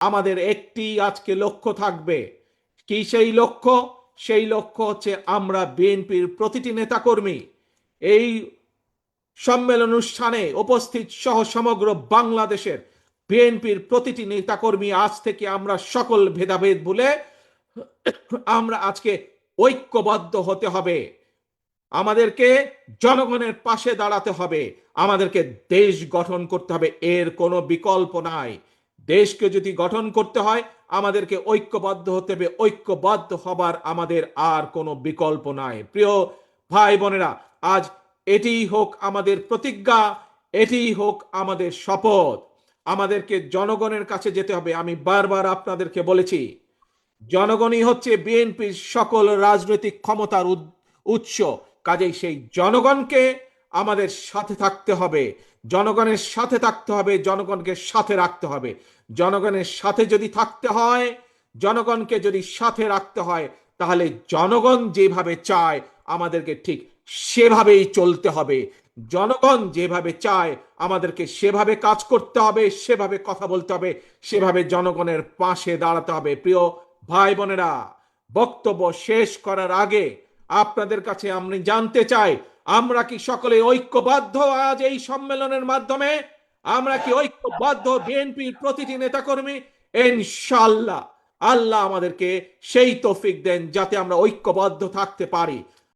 আমাদের একটি আজকে লক্ষ্য থাকবে। কি সেই লক্ষ্য? সেই লক্ষ্য হচ্ছে আমরা বিএনপির প্রতিটি নেতাকর্মী এই সম্মেলন অনুষ্ঠানে উপস্থিত সহ সমগ্র বাংলাদেশের বিএনপির প্রতিটি নেতাকর্মী আজ থেকে আমরা সকল ভেদাভেদ বলে আমরা আজকে ঐক্যবদ্ধ হতে হবে। আমাদেরকে জনগণের পাশে দাঁড়াতে হবে। আমাদেরকে দেশ গঠন করতে হবে। এর কোনো বিকল্প নাই। দেশকে যদি গঠন করতে হয়, আমাদেরকে ঐক্যবদ্ধ হতে হবে। ঐক্যবদ্ধ হবার আমাদের আর কোনো বিকল্প নাই। প্রিয় ভাই বোনেরা, আজ এটিই হোক আমাদের প্রতিজ্ঞা, এটিই হোক আমাদের শপথ। আমাদেরকে জনগণের কাছে যেতে হবে। আমি বারবার আপনাদেরকে বলেছি, জনগণই হচ্ছে বিএনপির সকল রাজনৈতিক ক্ষমতার উৎস। কাজেই সেই জনগণকে আমাদের সাথে থাকতে হবে। জনগণের সাথে থাকতে হবে, জনগণকে সাথে রাখতে হবে। জনগণের সাথে যদি থাকতে হয়, জনগণকে যদি সাথে রাখতে হয়, তাহলে জনগণ যেভাবে চায়, আমাদেরকে ঠিক সেভাবেই চলতে হবে। জনগণ যেভাবে চায়, আমাদেরকে সেভাবে কাজ করতে হবে, সেভাবে কথা বলতে হবে, সেভাবে জনগণের পাশে দাঁড়াতে হবে। প্রিয় ভাই বোনেরা, বক্তব্য শেষ করার আগে আপনাদের কাছে আমি জানতে চাই আমরা কি সকলে ঐক্যবদ্ধ আজ এই সম্মেলনের মাধ্যমে? আমরা কি ঐক্যবদ্ধ বিএনপির প্রতিটি নেতাকর্মী? ইনশাল্লাহ আল্লাহ আমাদেরকে সেই তৌফিক দেন যাতে আমরা ঐক্যবদ্ধ থাকতে পারি।